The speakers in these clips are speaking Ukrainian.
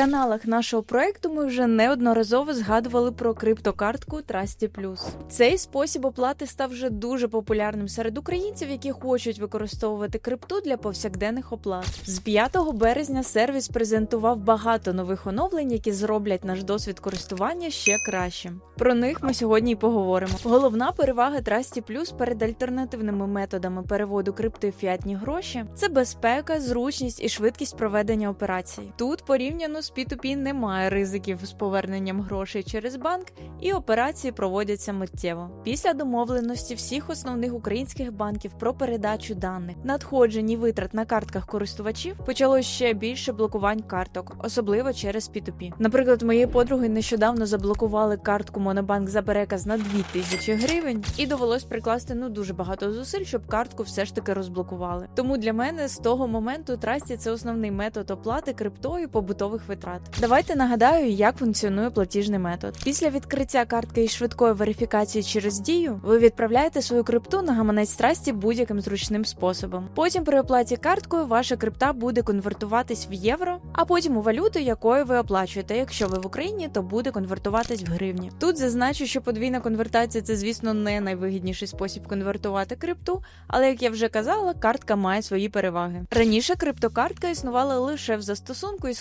каналах нашого проекту ми вже неодноразово згадували про криптокартку Trusty Plus. Цей спосіб оплати став вже дуже популярним серед українців, які хочуть використовувати крипту для повсякденних оплат. З 5 березня сервіс презентував багато нових оновлень, які зроблять наш досвід користування ще кращим. Про них ми сьогодні й поговоримо. Головна перевага Trusty Plus перед альтернативними методами переводу крипти в фіатні гроші це безпека, зручність і швидкість проведення операцій. Тут порівняно з P2P немає ризиків з поверненням грошей через банк, і операції проводяться миттєво. Після домовленості всіх основних українських банків про передачу даних, надходжень і витрат на картках користувачів почалось ще більше блокувань карток, особливо через P2P. Наприклад, моєї подруги нещодавно заблокували картку Монобанк за переказ на 2000 гривень, і довелось прикласти ну дуже багато зусиль, щоб картку все ж таки розблокували. Тому для мене з того моменту Трасті це основний метод оплати криптою побутових витрат. Давайте нагадаю, як функціонує платіжний метод. Після відкриття картки і швидкої верифікації через дію, ви відправляєте свою крипту на гаманець Трасті будь-яким зручним способом. Потім при оплаті карткою ваша крипта буде конвертуватись в євро, а потім у валюту, якою ви оплачуєте. Якщо ви в Україні, то буде конвертуватись в гривні. Тут зазначу, що подвійна конвертація це, звісно, не найвигідніший спосіб конвертувати крипту, але як я вже казала, картка має свої переваги. Раніше криптокартка існувала лише в застосунку, і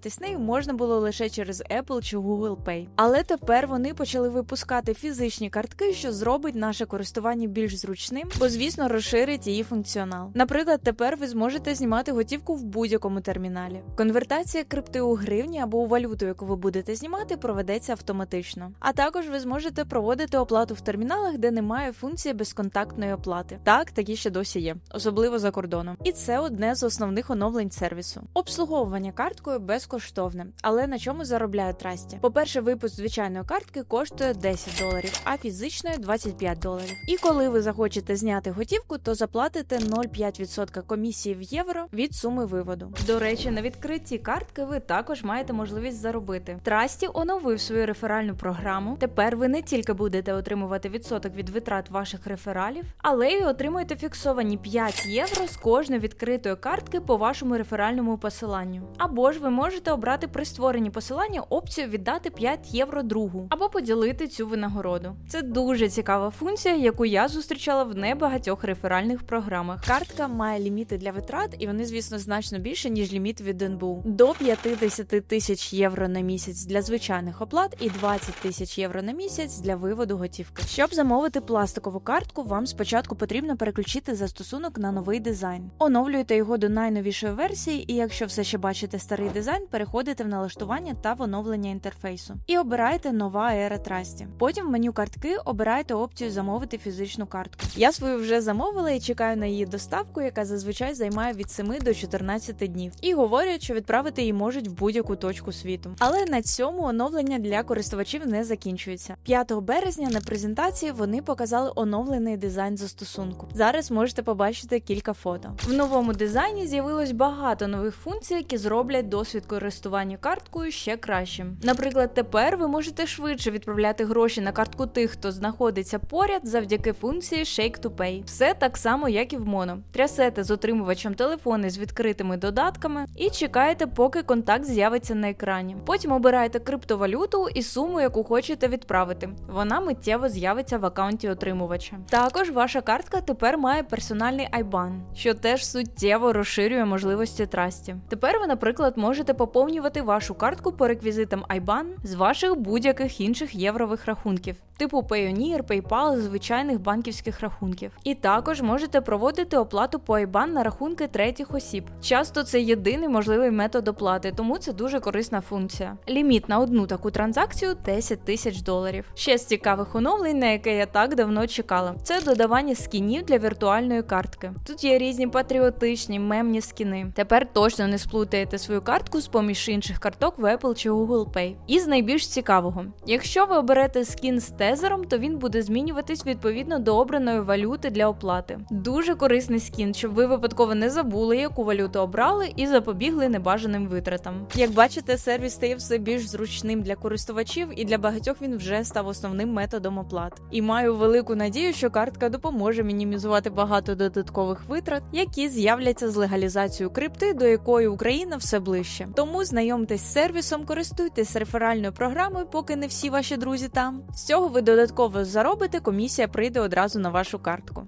скористуватись нею можна було лише через Apple чи Google Pay. Але тепер вони почали випускати фізичні картки, що зробить наше користування більш зручним, бо звісно розширить її функціонал. Наприклад, тепер ви зможете знімати готівку в будь-якому терміналі. Конвертація крипти у гривні або у валюту, яку ви будете знімати, проведеться автоматично. А також ви зможете проводити оплату в терміналах, де немає функції безконтактної оплати. Так, такі ще досі є, особливо за кордоном. І це одне з основних оновлень сервісу. Обслуговування карткою безкоштовне, але на чому заробляють трасті? По-перше, випуск звичайної картки коштує 10 доларів, а фізичної 25 доларів. І коли ви захочете зняти готівку, то заплатите 0,5% комісії в євро від суми виводу. До речі, на відкритті картки ви також маєте можливість заробити. Трасті оновив свою реферальну програму. Тепер ви не тільки будете отримувати відсоток від витрат ваших рефералів, але й отримуєте фіксовані 5 євро з кожної відкритої картки по вашому реферальному посиланню. Або ж ви можете обрати при створенні посилання опцію віддати 5 євро другу, або поділити цю винагороду. Це дуже цікава функція, яку я зустрічала в небагатьох реферальних програмах. Картка має ліміти для витрат, і вони, звісно, значно більше, ніж ліміт від НБУ. До 50 тисяч євро на місяць для звичайних оплат і 20 тисяч євро на місяць для виводу готівки. Щоб замовити пластикову картку, вам спочатку потрібно переключити застосунок на новий дизайн. Оновлюєте його до найновішої версії, і якщо все ще бачите старий дизайн, переходите в налаштування та в оновлення інтерфейсу. І обираєте нова ера трасті. Потім в меню картки обираєте опцію замовити фізичну картку. Я свою вже замовила і чекаю на її доставку, яка зазвичай займає від 7 до 14 днів. І говорять, що відправити її можуть в будь-яку точку світу. Але на цьому оновлення для користувачів не закінчується. 5 березня на презентації вони показали оновлений дизайн застосунку. Зараз можете побачити кілька фото. В новому дизайні з'явилось багато нових функцій, які зроблять досвід користування карткою ще кращим. Наприклад, тепер ви можете швидше відправляти гроші на картку тих, хто знаходиться поряд, завдяки функції Shake to Pay. Все так само, як і в моно. Трясете з отримувачем телефони з відкритими додатками і чекаєте, поки контакт з'явиться на екрані. Потім обираєте криптовалюту і суму, яку хочете відправити. Вона миттєво з'явиться в аккаунті отримувача. Також ваша картка тепер має персональний IBAN, що теж суттєво розширює можливості трасті. Тепер ви, наприклад, можете поповнювати вашу картку по реквізитам IBAN з ваших будь-яких інших єврових рахунків, типу Payoneer, PayPal, звичайних банківських рахунків. І також можете проводити оплату по IBAN на рахунки третіх осіб. Часто це єдиний можливий метод оплати, тому це дуже корисна функція. Ліміт на одну таку транзакцію 10 тисяч доларів. Ще з цікавих оновлень, на яке я так давно чекала, це додавання скінів для віртуальної картки. Тут є різні патріотичні, мемні скіни. Тепер точно не сплутаєте свою картку з поміж інших карток в Apple чи Google Pay. І з найбільш цікавого, якщо ви оберете скін з тезером, то він буде змінюватись відповідно до обраної валюти для оплати. Дуже корисний скін, щоб ви випадково не забули, яку валюту обрали, і запобігли небажаним витратам. Як бачите, сервіс стає все більш зручним для користувачів, і для багатьох він вже став основним методом оплат. І маю велику надію, що картка допоможе мінімізувати багато додаткових витрат, які з'являться з легалізацією крипти, до якої Україна все ближче. Тому знайомтесь з сервісом, користуйтесь реферальною програмою, поки не всі ваші друзі там. З цього ви додатково заробите, комісія прийде одразу на вашу картку.